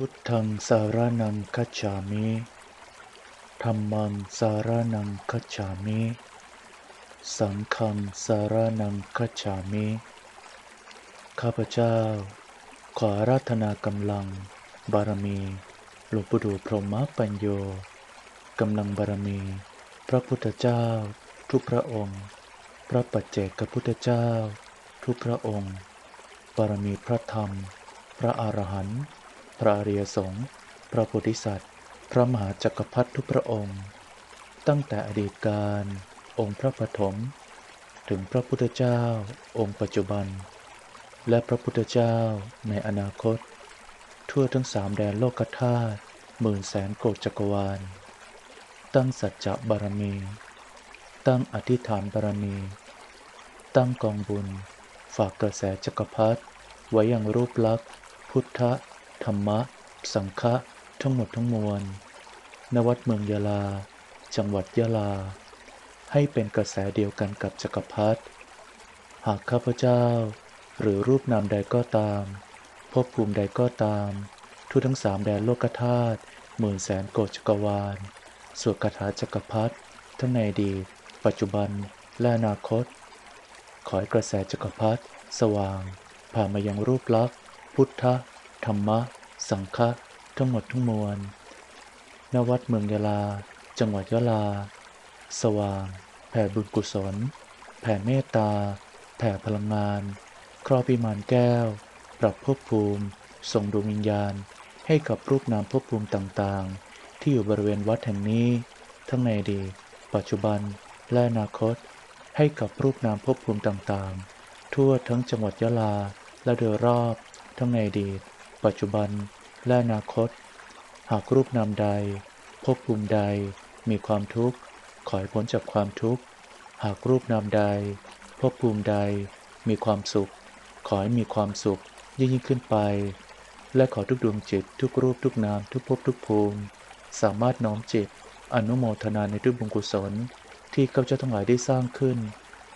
พุทธังสารนังคัจฉามิธัมมังสารนังคัจฉามิ สังฆังสารนังคัจฉามิ ข้าพเจ้า ขอาราธนากำลัง บารมี หลวงปู่ดูพรหมปัญโยกำลังบารมี พระพุทธเจ้า ทุกพระองค์ พระปัจเจกพุทธเจ้า ทุกพระองค์ บารมีพระธรรม พระอรหันต์ พระอริยสงฆ์พระโพธิสัตว์ พระมหาจักรพรรดิทุกพระองค์ ตั้งแต่อดีตการ องค์พระปฐมถึงพระพุทธเจ้า องค์ปัจจุบัน และพระพุทธเจ้าในอนาคต ทั่วทั้งสามแดนโลกธาตุหมื่นแสนโกฏจักรวาล ตั้งสัจจะบารมี ตั้งอธิษฐานบารมี ตั้งกองบุญ ฝากกระแสจักรพรรดิไว้อย่างรูปลักษณ์พุทธ ธรรมะ สังฆะทั้งหมดทั้งมวลณวัดเมืองยาลา จังหวัดยะลา ให้เป็นกระแสเดียวกันกับจักรพรรดิหากข้าพเจ้า หรือรูปนามใดก็ตามภพภูมิใดก็ตามทั่วทั้งสามแดนโลกธาตุหมื่นแสนโกจักรวาลสวดคาถาจักรพรรดิทั้งในอดีตปัจจุบันและอนาคต ขอให้กระแสจักรพรรดิสว่าง ผ่านมายังรูปลักษณ์พุทธ ธรรมะ สังฆะทั้งหมดทั้งมวลณวัดเมืองยาลา จังหวัดยะลา สว่าง แผ่บุญกุศล แผ่เมตตา แผ่พลังงาน ครอบพิมานแก้ว ปรับภพภูมิ ส่งดวงวิญญาณ ให้กับรูปนามภพภูมิต่างๆ ที่อยู่บริเวณวัดแห่งนี้ ทั้งในอดีตปัจจุบัน และอนาคต ให้กับรูปนามภพภูมิต่างๆ ทั่วทั้งจังหวัดยะลาและโดยรอบ ทั้งในอดีต ปัจจุบันและอนาคต หากรูปนามใดภพภูมิใดมีความทุกข์ขอให้พ้นจากความทุกข์ หากรูปนามใดภพภูมิใดมีความสุข ขอให้มีความสุขยิ่งยิ่งขึ้นไป และขอทุกดวงจิตทุกรูปทุกนามทุกภพทุกภูมิ สามารถน้อมจิต อนุโมทนาในทุกบุญกุศล ที่ข้าพเจ้าทั้งหลายได้สร้างขึ้น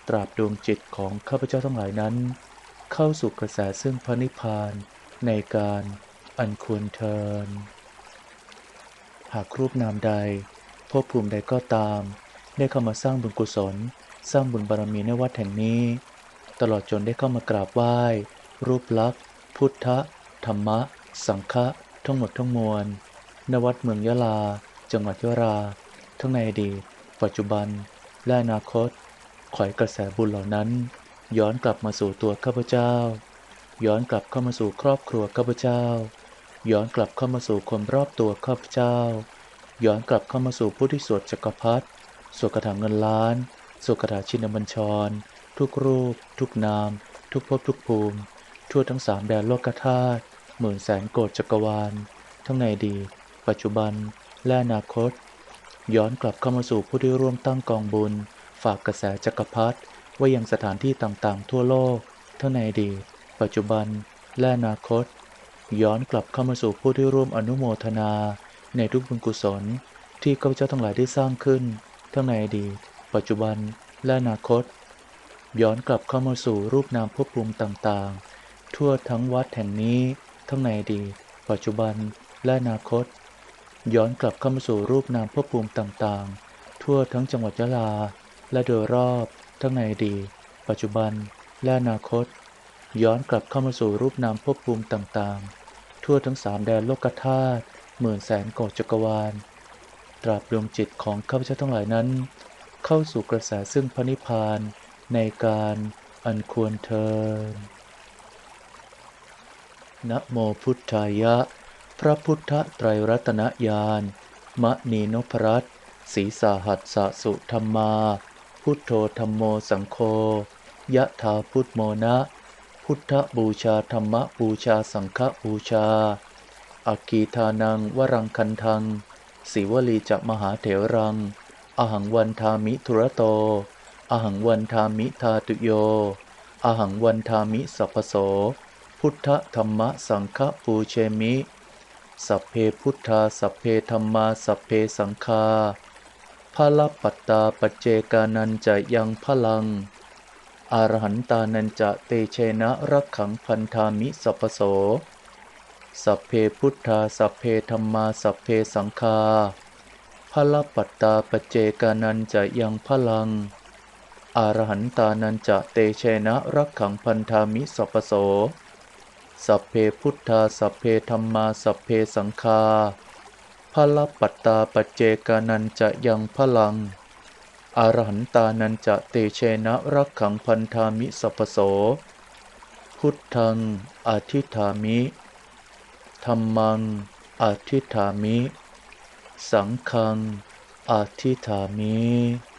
ตราบดวงจิตของข้าพเจ้าทั้งหลายนั้น เข้าสู่กระแสซึ่งพระนิพพาน ในการอันควรเทิน หากรูปนามใดภพภูมิใดก็ตาม ได้เข้ามาสร้างบุญกุศล สร้างบุญบารมีในวัดแห่งนี้ ตลอดจนได้เข้ามากราบไหว้ รูปลักษณ์พุทธธรรมะ สังฆะทั้งหมดทั้งมวลณวัดเมืองยะลา จังหวัดยะลา ทั้งในอดีตปัจจุบัน และอนาคต ขอให้กระแสบุญเหล่านั้น ย้อนกลับมาสู่ตัวข้าพเจ้า ย้อนกลับเข้ามาสู่ครอบครัวข้าพเจ้า ย้อนกลับเข้ามาสู่คนรอบตัวข้าพเจ้า ย้อนกลับเข้ามาสู่ผู้ที่สวดจักรพรรดิสวดคาถาเงินล้านสวดคาถาชินบัญชร ทุกรูป ทุกนาม ทุกภพทุกภูมิ ทั่วทั้งสามแดนโลกธาตุหมื่นแสนโกฏจักรวาล ทั้งในอดีตปัจจุบัน และอนาคต ย้อนกลับเข้ามาสู่ผู้ที่ร่วมตั้งกองบุญ ฝากกระแสจักรพรรดิไว้ยังสถานที่ต่างๆ ทั่วโลก ทั้งในอดีต ปัจจุบันและอนาคต ย้อนกลับเข้ามาสู่ผู้ที่ร่วมอนุโมทนา ในทุกบุญกุศล ที่ข้าพเจ้าทั้งหลายได้สร้างขึ้น ทั้งในอดีต ปัจจุบันและอนาคต ย้อนกลับเข้ามาสู่รูปนามภพภูมิต่างๆ ทั่วทั้งวัดแห่งนี้ ทั้งในอดีต ปัจจุบันและอนาคต ย้อนกลับเข้ามาสู่รูปนามภพภูมิต่างๆ ทั่วทั้งจังหวัดยะลา และโดยรอบ ทั้งในอดีต ปัจจุบันและอนาคต ย้อนกลับเข้ามาสู่รูปนามภพภูมิต่างๆ ทั่วทั้งสามแดนโลกธาตุหมื่นแสนโกฏจักรวาล ตราบดวงจิตของข้าพเจ้าทั้งหลายนั้น เข้าสู่กระแสซึ่งพระนิพพานในการอันควรเทินนะโมพุทธายะ พระพุทธไตรรัตนญาณมะนีนพรัตศีสาหัสสะสุธรรมา พุทโธธรรมโมสังโฆยะถาพุทโมนะ พุทธบูชาธรรมบูชาสังฆบูชาอากีทานังวรังคันทังสิวลีจะมหาเถรัง อหังวันทามิทุระโต อหังวันทามิทาตุโย อหังวันทามิสัพพโส พุทธธรรมสังฆปูเชมิ สัพเพพุทธาสัพเพธรรมาสัพเพสังฆาพะลปัตตาปเจกานันจะยังพลัง อรหันตานันจะเตเชนะรักขังพันธามิสัพโส สัพเพพุทธาสัพเพธรรมาสัพเพสังฆาพละปัตตาปเจกานันจะยังพลังอรหันตานันจะเตเชนะรักขังพันธามิสัพโส สัพเพพุทธาสัพเพธรรมาสัพเพสังฆาพละปัตตาปเจกานันจะยังพลัง อรหันตานันจะเตเชนะรักขังพันธามิสัพโส พุทธังอธิธามิธรรมังอธิธามิ สังฆังอธิธามิ